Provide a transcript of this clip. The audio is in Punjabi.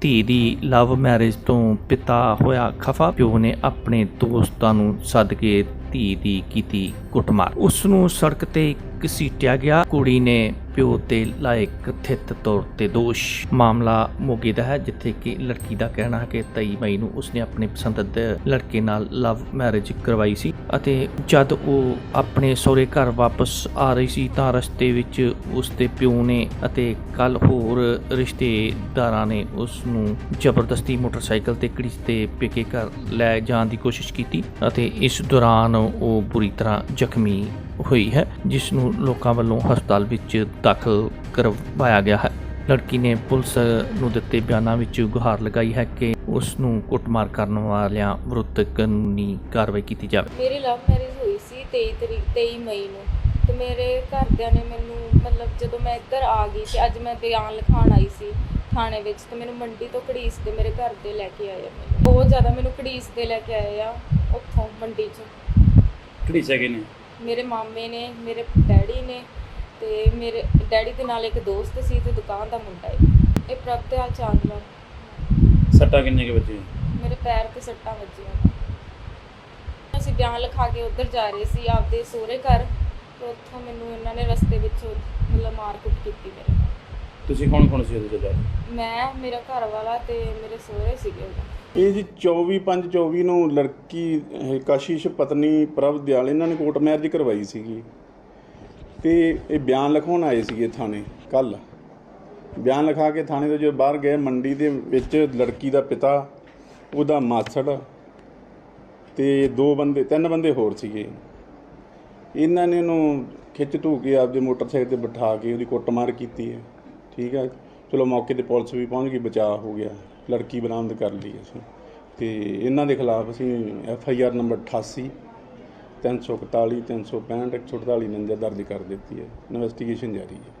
ਧੀ ਦੀ ਲਵ ਮੈਰਿਜ ਤੋਂ ਪਿਤਾ ਹੋਇਆ ਖਫਾ, ਪਿਓ ਨੇ ਆਪਣੇ ਦੋਸਤਾਂ ਨੂੰ ਸੱਦ ਕੇ ਧੀ ਦੀ ਕੀਤੀ ਕੁੱਟਮਾਰ। ਉਸ ਨੂੰ ਸੜਕ ਤੇ ਘਸੀਟਿਆ ਗਿਆ। ਕੁੜੀ ਨੇ ਪਿਓ ਤੇ ਲਾਏ ਕਥਿਤ ਤੌਰ ਤੇ ਦੋਸ਼ ਮਾਮਲਾ ਮੋਗੇ ਦਾ ਹੈ, ਜਿੱਥੇ ਕਿ ਲੜਕੀ ਦਾ ਕਹਿਣਾ ਹੈ ਕਿ 23 ਮਈ ਨੂੰ ਉਸਨੇ ਆਪਣੇ ਪਸੰਦੀਦਾ ਲੜਕੇ ਨਾਲ ਲਵ ਮੈਰਿਜ ਕਰਵਾਈ ਸੀ ਅਤੇ ਜਦ ਉਹ ਆਪਣੇ ਸਹੁਰੇ ਘਰ ਵਾਪਸ ਆ ਰਹੀ ਸੀ ਤਾਂ ਰਸਤੇ ਵਿੱਚ ਉਸ ਦੇ ਪਿਓ ਨੇ ਅਤੇ ਕੱਲ ਹੋਰ ਰਿਸ਼ਤੇਦਾਰਾਂ ਨੇ ਉਸ ਨੂੰ ਜ਼ਬਰਦਸਤੀ ਮੋਟਰਸਾਈਕਲ ਤੇ ਘੜੀਸ ਤੇ ਪੇਕੇ ਘਰ ਲੈ ਜਾਣ ਦੀ ਕੋਸ਼ਿਸ਼ ਕੀਤੀ ਅਤੇ ਇਸ ਦੌਰਾਨ ਉਹ ਬੁਰੀ ਤਰ੍ਹਾਂ ਜ਼ਖਮੀ ਹੋਈ ਹੈ ਜਿਸ ਨੂੰ ਲੋਕਾਂ ਵੱਲੋਂ ਹਸਪਤਾਲ ਵਿੱਚ ਦਾਖਲ ਕਰਵਾਇਆ ਗਿਆ ਹੈ। ਲੜਕੀ ਨੇ ਪੁਲਿਸ ਨੂੰ ਦਿੱਤੇ ਬਿਆਨਾਂ ਵਿੱਚ ਗੁਹਾਰ ਲਗਾਈ ਹੈ ਕਿ ਉਸ ਨੂੰ ਕੁੱਟਮਾਰ ਕਰਨ ਵਾਲਿਆਂ ਵਿਰੁੱਧ ਕਾਨੂੰਨੀ ਕਾਰਵਾਈ ਕੀਤੀ ਜਾਵੇ। ਮੇਰੀ ਲਵ ਮੈਰਿਜ ਹੋਈ ਸੀ 23 ਤਰੀਕ 23 ਮਈ ਨੂੰ। ਤੇ ਮੇਰੇ ਘਰਦਿਆਂ ਨੇ ਮੈਨੂੰ ਮਤਲਬ ਜਦੋਂ ਮੈਂ ਇੱਧਰ ਆ ਗਈ ਤੇ ਅੱਜ ਮੈਂ ਬਿਆਨ ਲਿਖਾਉਣ ਆਈ ਸੀ ਥਾਣੇ ਵਿੱਚ ਤੇ ਮੈਨੂੰ ਮੰਡੀ ਤੋਂ ਘੜੀਸ ਦੇ ਮੇਰੇ ਘਰ ਦੇ ਲੈ ਕੇ ਆਏ ਆ ਮੈਨੂੰ। ਬਹੁਤ ਜ਼ਿਆਦਾ ਮੈਨੂੰ ਘੜੀਸ ਦੇ ਲੈ ਕੇ ਆਏ ਆ ਉੱਥੋਂ ਮੰਡੀ 'ਚ। ਕਿਹੜੀ ਸਕੇ ਨੇ? ਮੇਰੇ ਮਾਮੇ ਨੇ ਮੇਰੇ ਡੈਡੀ ਨੇ ਤੇ ਮੇਰੇ ਡੈਡੀ ਦੇ ਨਾਲ ਇੱਕ ਦੋਸਤ ਸੀ ਤੇ ਦੁਕਾਨ ਦਾ ਮੁੰਡਾ ਹੈ ਇਹ ਪ੍ਰਭਤਿਆਲ ਚਾਂਦਲਾ ਸੱਟਾਂ ਕਿੰਨੇ ਕੇ ਵੱਜੇ ਮੇਰੇ ਪੈਰ ਤੇ ਸੱਟਾਂ ਵੱਜੀਆਂ ਅਸੀਂ ਬਿਆਨ ਲਿਖਾ ਕੇ ਉੱਧਰ ਜਾ ਰਹੇ ਸੀ ਆਪਦੇ ਸਹੁਰੇ ਘਰ। ਤੇ ਉੱਥੋਂ ਮੈਨੂੰ ਇਹਨਾਂ ਨੇ ਰਸਤੇ ਵਿੱਚ ਮਤਲਬ ਮਾਰ ਕੁੱਟ ਕੀਤੀ ਮੇਰੇ ਨਾਲ। ਤੁਸੀਂ ਕੌਣ ਕੌਣ ਸੀ ਉਹਦੇ ਜਦ ਮੈਂ ਮੇਰਾ ਘਰ ਵਾਲਾ ਤੇ ਮੇਰੇ ਸਹੁਰੇ ਸੀਗੇ ਉਦੋਂ ਇਹ ਜੀ 24 5 24 ਨੂੰ ਲੜਕੀ ਇਹ ਕਸ਼ਿਸ਼ ਪਤਨੀ ਪ੍ਰਭ ਦਿਆਲ ਇਹਨਾਂ ਨੇ ਕੋਰਟ ਮੈਰਿਜ ਕਰਵਾਈ ਸੀਗੀ। ਤੇ ਇਹ ਬਿਆਨ ਲਿਖਾਉਣ ਆਏ ਸੀਗੇ ਥਾਣੇ ਕੱਲ ਬਿਆਨ ਲਿਖਾ ਕੇ ਥਾਣੇ ਤੋਂ ਜਦੋਂ ਬਾਹਰ ਗਏ ਮੰਡੀ ਦੇ ਵਿੱਚ ਲੜਕੀ ਦਾ ਪਿਤਾ ਉਹਦਾ ਮਾਸੜ ਤੇ ਦੋ ਬੰਦੇ ਤਿੰਨ ਬੰਦੇ ਹੋਰ ਸੀਗੇ। ਇਹਨਾਂ ਨੇ ਉਹਨੂੰ ਖਿੱਚ ਧੂ ਕੇ ਆਪਦੇ ਮੋਟਰਸਾਈਕਲ ਤੇ ਬਿਠਾ ਕੇ ਉਹਦੀ ਕੁੱਟਮਾਰ ਕੀਤੀ ਹੈ। ਠੀਕ ਹੈ ਚਲੋ ਮੌਕੇ ਤੇ ਪੁਲਿਸ ਵੀ ਪਹੁੰਚ ਗਈ, ਬਚਾਅ ਹੋ ਗਿਆ। ਲੜਕੀ ਬਰਾਮਦ ਕਰ ਲਈ ਅਸੀਂ। ਤੇ ਇਹਨਾਂ ਦੇ ਖਿਲਾਫ ਅਸੀਂ ਐਫ ਆਈ ਆਰ ਨੰਬਰ 88 341 365 148 ਨੰਜਾ ਦਰਜ ਕਰ ਦਿੱਤੀ ਹੈ। ਇਨਵੈਸਟੀਗੇਸ਼ਨ ਜਾਰੀ ਹੈ।